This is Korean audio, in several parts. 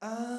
아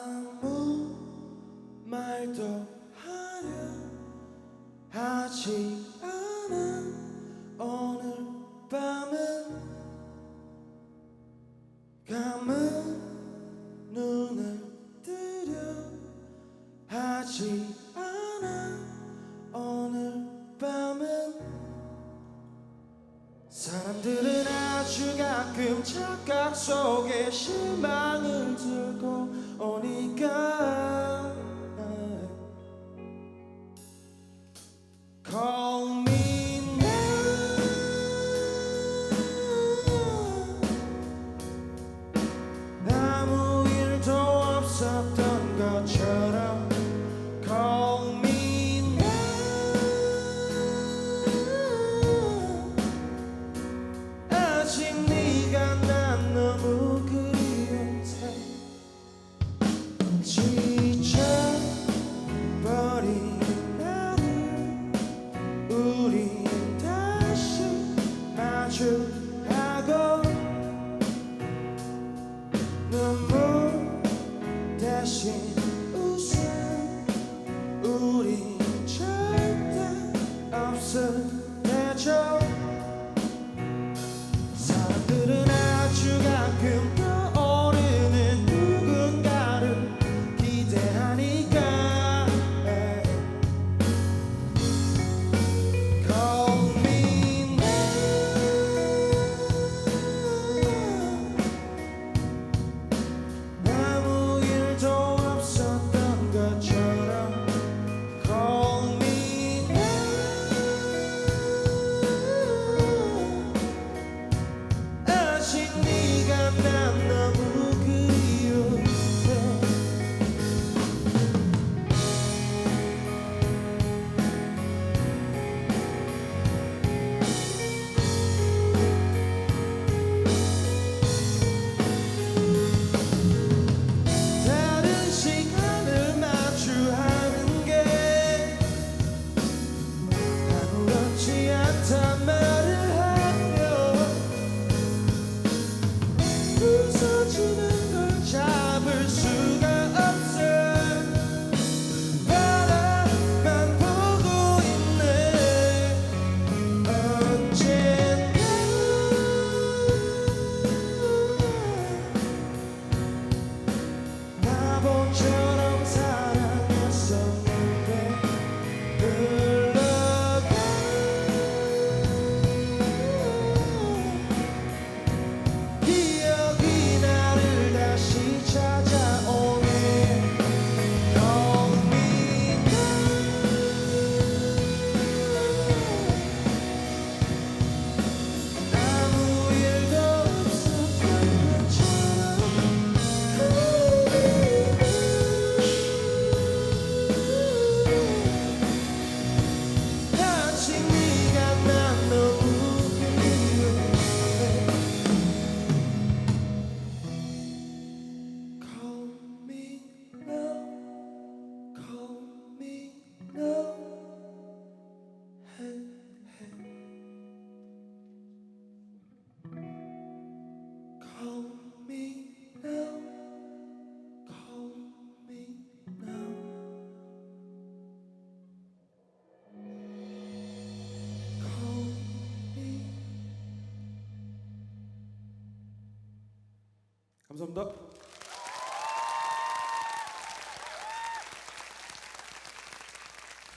감사합니다.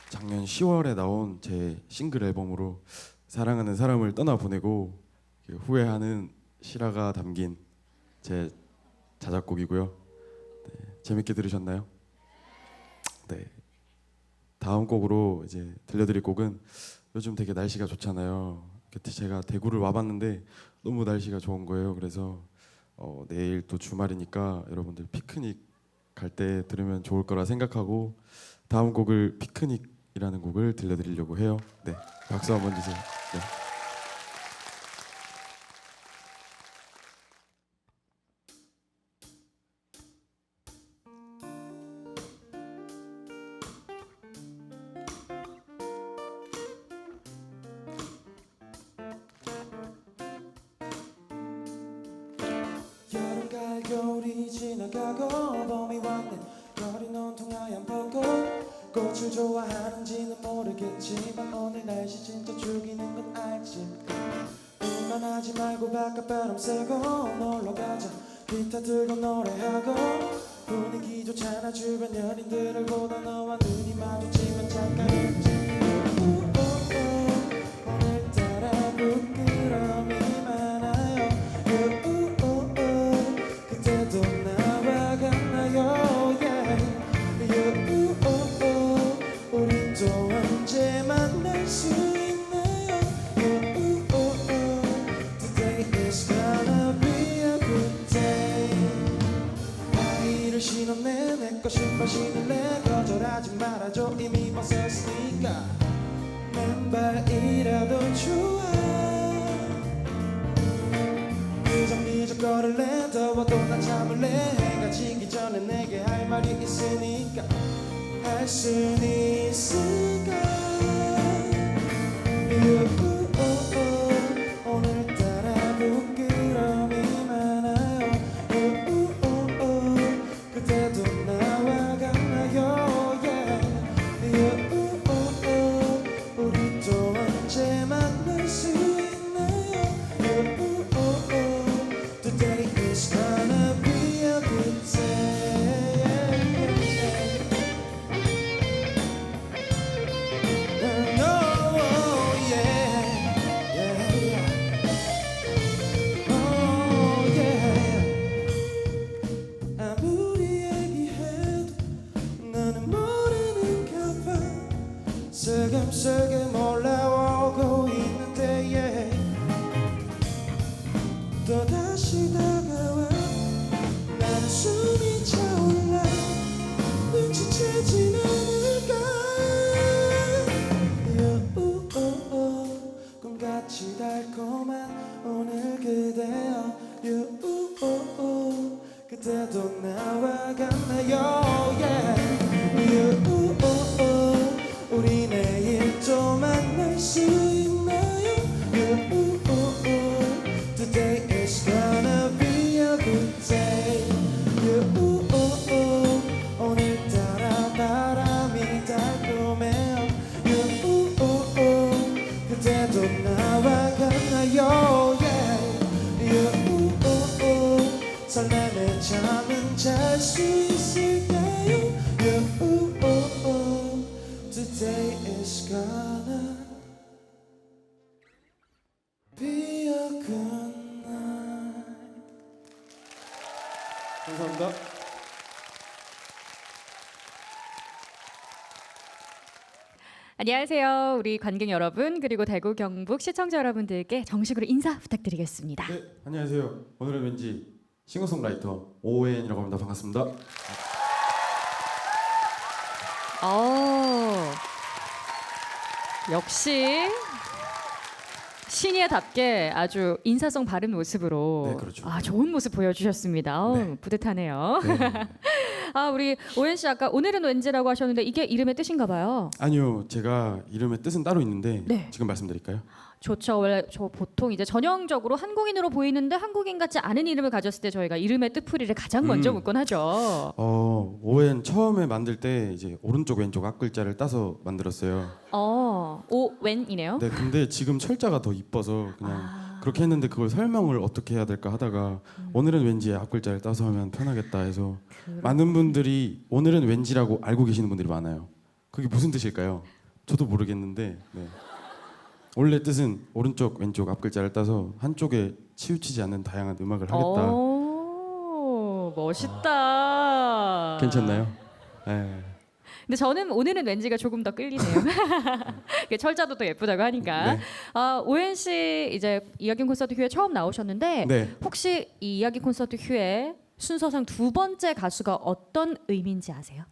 작년 10월에 나온 제 싱글 앨범으로 사랑하는 사람을 떠나보내고 후회하는 실화가 담긴 제 자작곡이고요. 네, 재밌게 들으셨나요? 네. 다음 곡으로 이제 들려드릴 곡은 요즘 되게 날씨가 좋잖아요. 제가 대구를 와봤는데 너무 날씨가 좋은 거예요. 그래서 어, 내일 또 주말이니까 여러분들 피크닉 갈 때 들으면 좋을 거라 생각하고 다음 곡을 피크닉이라는 곡을 들려드리려고 해요. 네, 박수 한번 주세요. 네. 우 감사합니다. 안녕하세요. 우리 관객 여러분 그리고 대구 경북 시청자 여러분들께 정식으로 인사 부탁드리겠습니다. 네, 안녕하세요. 오늘은 왠지 싱어송라이터 오웬이라고 합니다. 반갑습니다. 어. 역시 신예답게 아주 인사성 바른 모습으로 네, 그렇죠. 아 좋은 모습 보여주셨습니다. 어우, 네. 뿌듯하네요. 네. 아 우리 오현 씨 아까 오늘은 왠지라고 하셨는데 이게 이름의 뜻인가 봐요. 아니요, 제가 이름의 뜻은 따로 있는데 네. 지금 말씀드릴까요? 좋죠. 원래 저 보통 이제 전형적으로 한국인으로 보이는데 한국인 같지 않은 이름을 가졌을 때 저희가 이름의 뜻풀이를 가장 먼저 음. 묻곤 하죠. 어, 오웬 처음에 만들 때 이제 오른쪽 왼쪽 앞글자를 따서 만들었어요. 어, 오웬이네요. 네, 근데 지금 철자가 더 이뻐서 그냥 아. 그렇게 했는데 그걸 설명을 어떻게 해야 될까 하다가 음. 오늘은 왠지 앞글자를 따서 하면 편하겠다 해서 그렇- 많은 분들이 오늘은 왠지라고 알고 계시는 분들이 많아요. 그게 무슨 뜻일까요? 저도 모르겠는데 네. 원래 뜻은 오른쪽 왼쪽 앞글자를 따서 한쪽에 치우치지 않는 다양한 음악을 하겠다. 오, 멋있다. 괜찮나요? 네. 근데 저는 오늘은 왠지가 조금 더 끌리네요. 이게 철자도 또 예쁘다고 하니까. 네. 아, 오현 씨 이제 이야기 콘서트 휴에 처음 나오셨는데 네. 혹시 이 이야기 콘서트 휴에 순서상 두 번째 가수가 어떤 의미인지 아세요?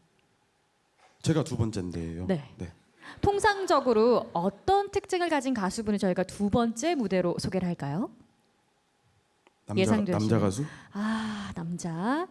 제가 두 번째인데요. 네. 네. 통상적으로 어떤 특징을 가진 가수분을 저희가 두 번째 무대로 소개를 할까요? 남자 예상되시는. 남자 가수? 아 남자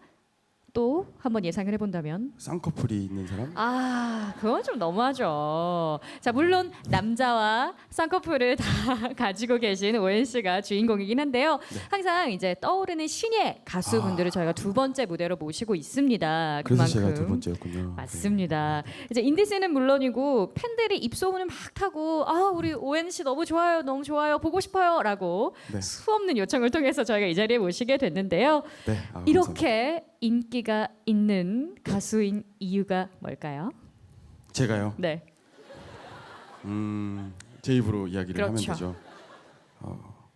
또 한번 예상을 해본다면 쌍꺼풀이 있는 사람? 아, 그건 좀 너무하죠. 자, 물론 남자와 쌍꺼풀을 다 가지고 계신 오엔 씨가 주인공이긴 한데요. 네. 항상 이제 떠오르는 신예 가수분들을 저희가 두 번째 무대로 모시고 있습니다. 아. 그래서 제가. 두 번째였군요. 맞습니다. 이제 인디스는 물론이고 팬들이 입소문을 막 타고 아 우리 오엔 씨 너무 좋아요, 너무 좋아요, 보고 싶어요라고 네. 수없는 요청을 통해서 저희가 이 자리에 모시게 됐는데요. 네. 아, 감사합니다. 이렇게 인기가 있는 가수인 이유가 뭘까요? 제가요. 네. 음, 제 입으로 이야기를 그렇죠. 하면 되죠. 어,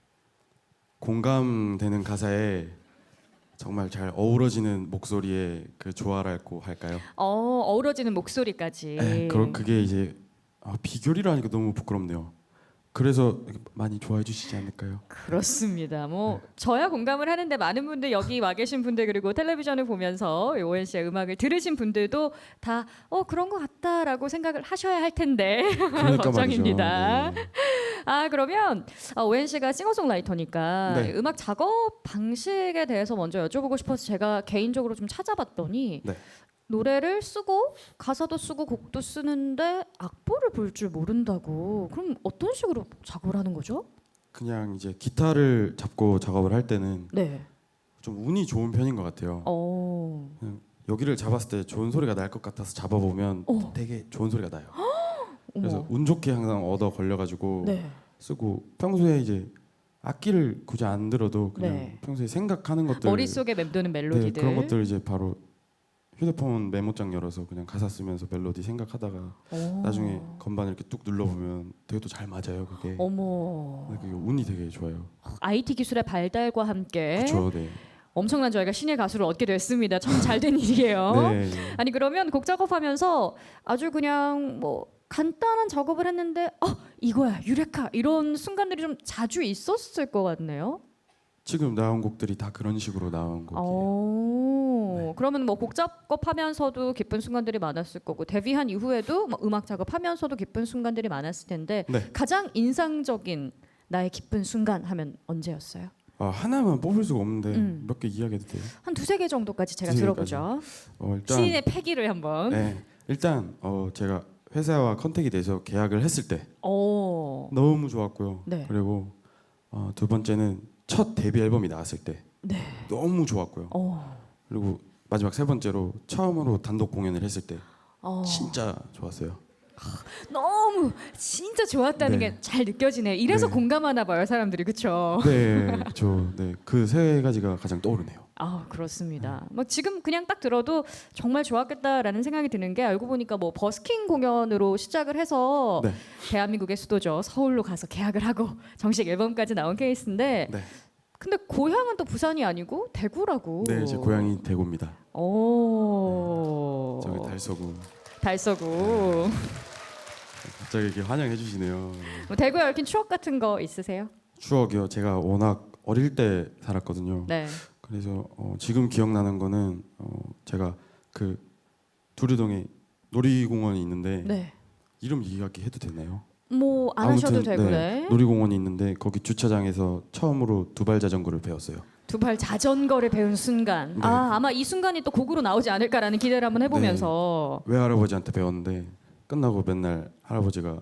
공감되는 가사에 정말 잘 어우러지는 목소리의 그 조화랄고 할까요? 어 어우러지는 목소리까지. 네, 그런 그게 이제 아, 비결이라 하니까 너무 부끄럽네요. 그래서 많이 좋아해 주시지 않을까요? 그렇습니다. 뭐 네. 저야 공감을 하는데 많은 분들 여기 와 계신 분들 그리고 텔레비전을 보면서 이 오엔 씨의 음악을 들으신 분들도 다 어 그런 것 같다라고 생각을 하셔야 할 텐데 그러니까 걱정입니다. 네. 아 그러면 어, 오엔 씨가 싱어송라이터니까 네. 음악 작업 방식에 대해서 먼저 여쭤보고 싶어서 제가 개인적으로 좀 찾아봤더니 네. 노래를 쓰고 가사도 쓰고 곡도 쓰는데 악보를 볼 줄 모른다고 그럼 어떤 식으로 작업을 하는 거죠? 그냥 이제 기타를 잡고 작업을 할 때는 네. 좀 운이 좋은 편인 것 같아요. 어. 여기를 잡았을 때 좋은 소리가 날 것 같아서 잡아보면 어. 되게 좋은 소리가 나요. 그래서 어머. 운 좋게 항상 얻어 걸려가지고 네. 쓰고 평소에 이제 악기를 굳이 안 들어도 그냥 네. 평소에 생각하는 것들 머릿속에 맴도는 네, 멜로디들. 그런 것들 이제 바로 휴대폰 메모장 열어서 그냥 가사 쓰면서 멜로디 생각하다가 오. 나중에 건반 이렇게 뚝 눌러보면 되게 또 잘 맞아요 그게 어머. 네, 그게 운이 되게 좋아요 IT 기술의 발달과 함께 그렇죠 네. 엄청난 저희가 신의 가수를 얻게 됐습니다. 참 잘된 일이에요. 네. 아니 그러면 곡 작업하면서 아주 그냥 뭐 간단한 작업을 했는데 어 이거야 유레카 이런 순간들이 좀 자주 있었을 것 같네요. 지금 나온 곡들이 다 그런 식으로 나온 곡이에요 오, 네. 그러면 뭐 곡 작업하면서도 기쁜 순간들이 많았을 거고 데뷔한 이후에도 뭐 음악 작업하면서도 기쁜 순간들이 많았을 텐데 네. 가장 인상적인 나의 기쁜 순간 하면 언제였어요? 아, 하나만 뽑을 수가 없는데 음. 몇 개 이야기해도 돼요? 한 두세 개 정도까지 제가 두세 들어보죠. 어, 일단 시인의 패기를 한번. 네, 일단 어, 제가 회사와 컨택이 돼서 계약을 했을 때 오. 너무 좋았고요. 네. 그리고 어, 두 번째는 첫 데뷔 앨범이 나왔을 때 네. 너무 좋았고요. 어. 그리고 마지막 세 번째로 처음으로 단독 공연을 했을 때 어. 진짜 좋았어요. 너무 진짜 좋았다는 네. 게 잘 느껴지네요. 이래서 네. 공감하나 봐요, 사람들이 그렇죠. 네, 그렇죠. 네, 그 세 가지가 가장 떠오르네요. 아 그렇습니다. 뭐 지금 그냥 딱 들어도 정말 좋았겠다라는 생각이 드는 게 알고 보니까 뭐 버스킹 공연으로 시작을 해서 네. 대한민국의 수도죠 서울로 가서 계약을 하고 정식 앨범까지 나온 케이스인데 네, 근데 고향은 또 부산이 아니고 대구라고. 네, 제 고향이 대구입니다. 오. 저기 달서구. 달서구. 갑자기 이렇게 환영해 주시네요. 뭐 대구에 얽힌 추억 같은 거 있으세요? 추억이요. 제가 워낙 어릴 때 살았거든요. 네. 그래서 어, 지금 기억나는 거는 어, 제가 그 두류동에 놀이공원이 있는데 네. 이름 얘기하기 해도 되나요? 뭐 안 하셔도 되고 네, 네. 놀이공원이 있는데 거기 주차장에서 처음으로 두발 자전거를 배웠어요. 두발 자전거를 배운 순간. 네. 아 아마 이 순간이 또 곡으로 나오지 않을까라는 기대를 한번 해보면서. 외할아버지한테 배웠는데 끝나고 맨날 할아버지가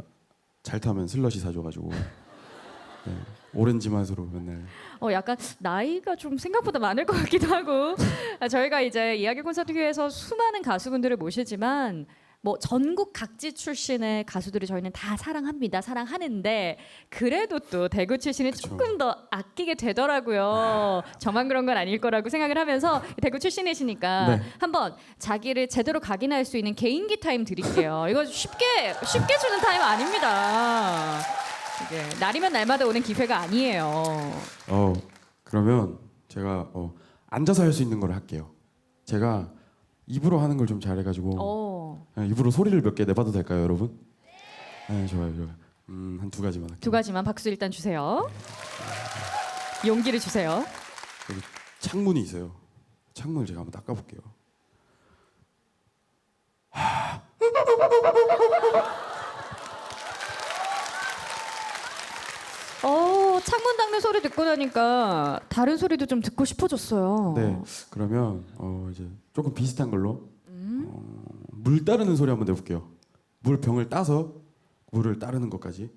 잘 타면 슬러시 사줘가지고 네, 오렌지 맛으로 맨날. 어 약간 나이가 좀 생각보다 많을 것 같기도 하고. 아, 저희가 이제 이야기 콘서트 교회에서 수많은 가수분들을 모시지만 뭐 전국 각지 출신의 가수들을 저희는 다 사랑합니다 사랑하는데 그래도 또 대구 출신을 그쵸. 조금 더 아끼게 되더라고요. 저만 그런 건 아닐 거라고 생각을 하면서 대구 출신이시니까 네. 한번 자기를 제대로 각인할 수 있는 개인기 타임 드릴게요. 이거 쉽게 쉽게 주는 타임 아닙니다 이게 날이면 날마다 오는 기회가 아니에요. 어 그러면 제가 어, 앉아서 할 수 있는 걸 할게요. 제가 입으로 하는 걸 좀 잘해가지고 어, 그냥 입으로 소리를 몇 개 내봐도 될까요, 여러분? 네, 좋아요, 좋아요. 음, 한 두 가지만 할게요. 두 가지만 박수 일단 주세요. 용기를 주세요. 창문이 있어요. 창문을 제가 한번 닦아볼게요. 어, 닫는 소리 듣고 나니까 다른 소리도 좀 듣고 싶어졌어요. 네. 그러면 어 이제 조금 비슷한 걸로 어, 물 따르는 소리 한번 내볼게요. 물 병을 따서 물을 따르는 것까지.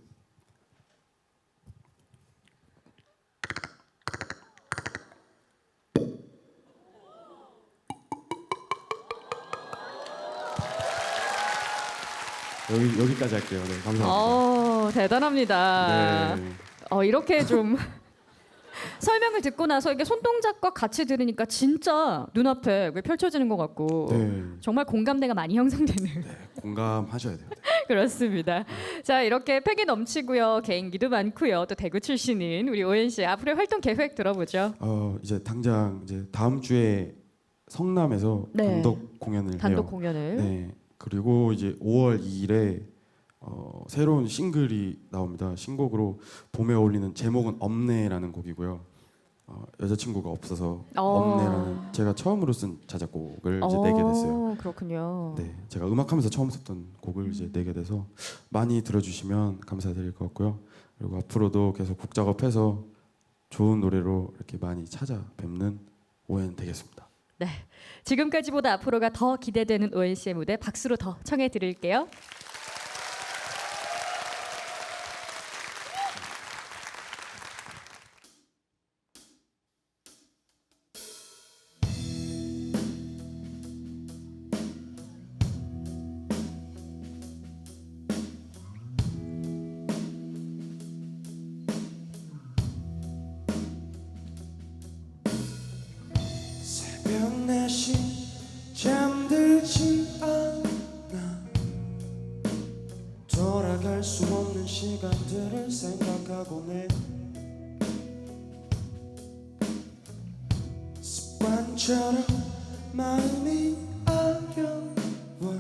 여기 여기까지 할게요. 네, 감사합니다. 어, 대단합니다. 네. 어, 이렇게 좀 설명을 듣고 나서 이게 손동작과 같이 들으니까 진짜 눈앞에 왜 펼쳐지는 것 같고 네. 정말 공감대가 많이 형성되는 공감하셔야 돼요. 네. 그렇습니다. 자 이렇게 패기 넘치고요 개인기도 많고요 또 대구 출신인 우리 오현 씨 앞으로의 활동 계획 들어보죠. 어 이제 당장 이제 다음 주에 성남에서 네. 단독 공연을 단독 해요. 공연을 네. 그리고 이제 5월 2일에 어, 새로운 싱글이 나옵니다. 신곡으로 봄에 어울리는 제목은 없네라는 곡이고요. 어, 여자친구가 없어서 어. 없네라는 제가 처음으로 쓴 자작곡을 이제 내게 됐어요. 어, 그렇군요. 네, 제가 음악하면서 처음 썼던 곡을 이제 내게 돼서 많이 들어주시면 감사드릴 것 같고요. 그리고 앞으로도 계속 곡 작업해서 좋은 노래로 이렇게 많이 찾아뵙는 오엔 되겠습니다. 지금까지보다 앞으로가 더 기대되는 씨의 무대 박수로 더 청해 드릴게요. 생각하곤 해 습관처럼 마음이 아려와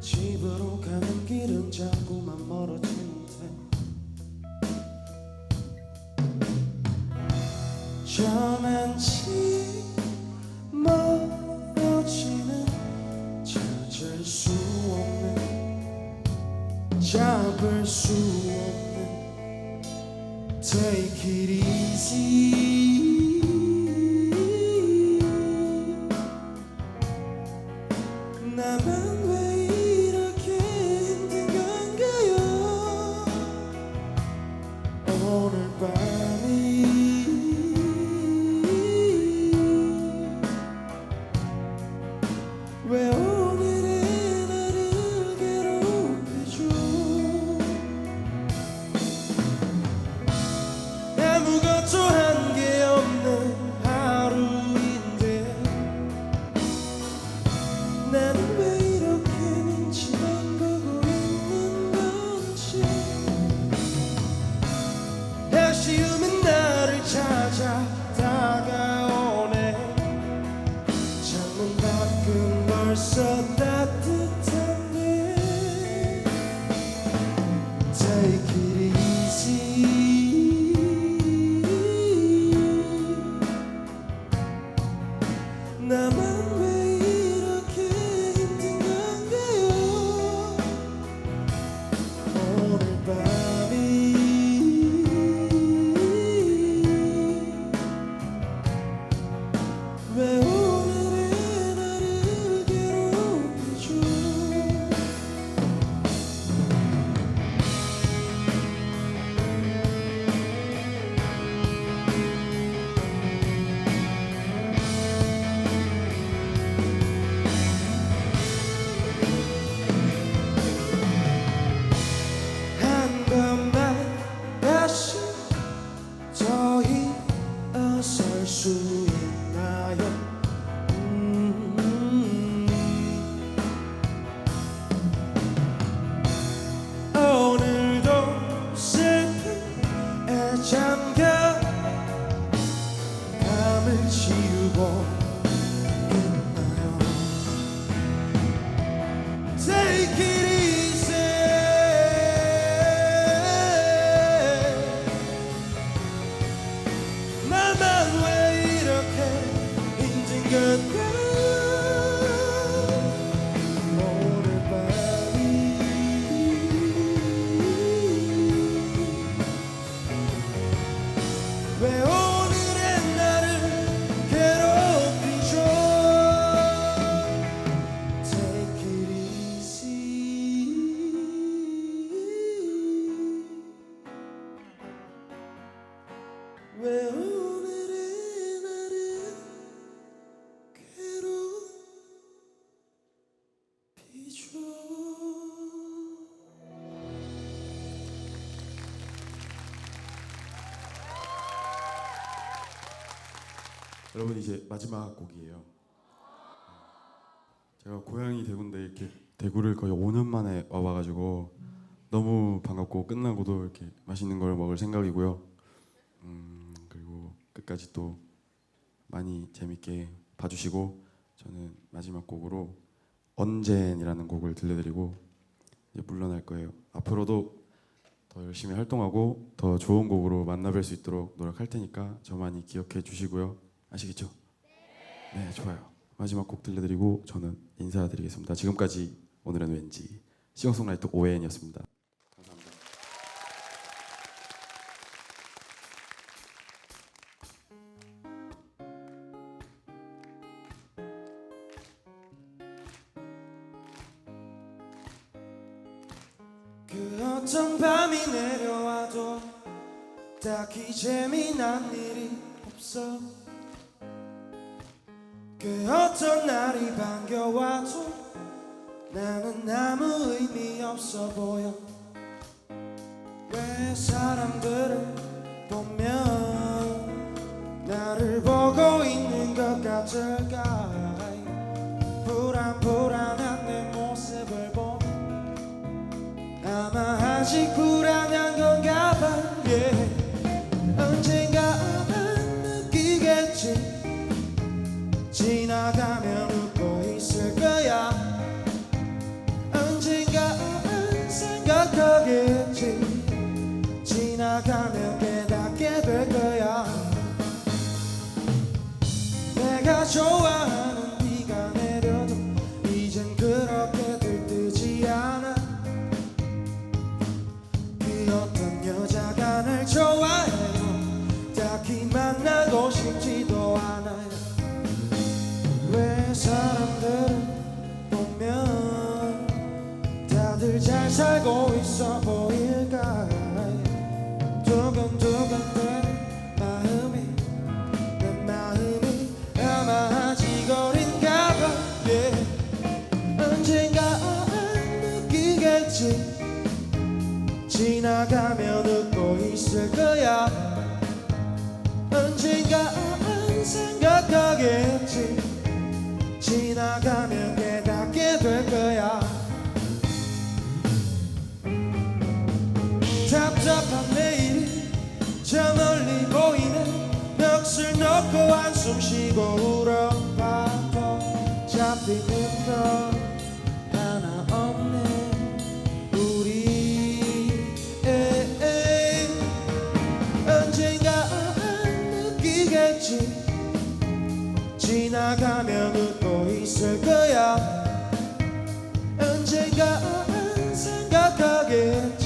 집으로 가는 길은 자꾸만 멀어지는데 저만치 잠겨. 밤을 지우고 여러분 이제 마지막 곡이에요. 제가 고향이 대구인데 이렇게 대구를 거의 5년 만에 와봐가지고 너무 반갑고 끝나고도 이렇게 맛있는 걸 먹을 생각이고요. 끝까지 또 많이 재밌게 봐주시고 저는 마지막 곡으로 언젠이라는 곡을 들려드리고 이제 물러날 거예요. 앞으로도 더 열심히 활동하고 더 좋은 곡으로 만나뵐 수 있도록 노력할 테니까 저 많이 기억해 주시고요. 아시겠죠? 네, 좋아요. 마지막 곡 들려드리고 저는 인사드리겠습니다. 지금까지 오늘은 왠지 싱어송라이터 오해엔이었습니다. 없어 보여. 왜 사람들을 보면 나를 보고 있는 것 같을까 불안 불안한 내 모습을 보면 아마 아직 불안한 건가 봐. yeah. 좋아하는 비가 내려도 이젠 그렇게 들뜨지 않아. 그 어떤 여자가 날 좋아해도 딱히 만나고 싶지도 않아요. 왜 사람들을 보면 다들 잘 살고 있어 보일까 지나가면 웃고 있을 거야. 언젠가 생각하겠지. 지나가면 깨닫게 될 거야. 답답한 내일이 저 멀리 보이네 넋을 놓고 한숨 쉬고 울어봐도 잡히는 지나가면 웃고 있을 거야. 언젠가 생각하겠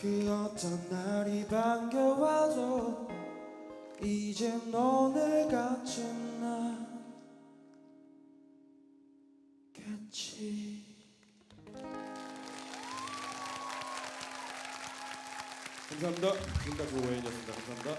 그 어떤 날이 반겨와도 이제 너를 갖진 않겠지 감사합니다. 지금까지 오해엔이었습니다. 감사합니다.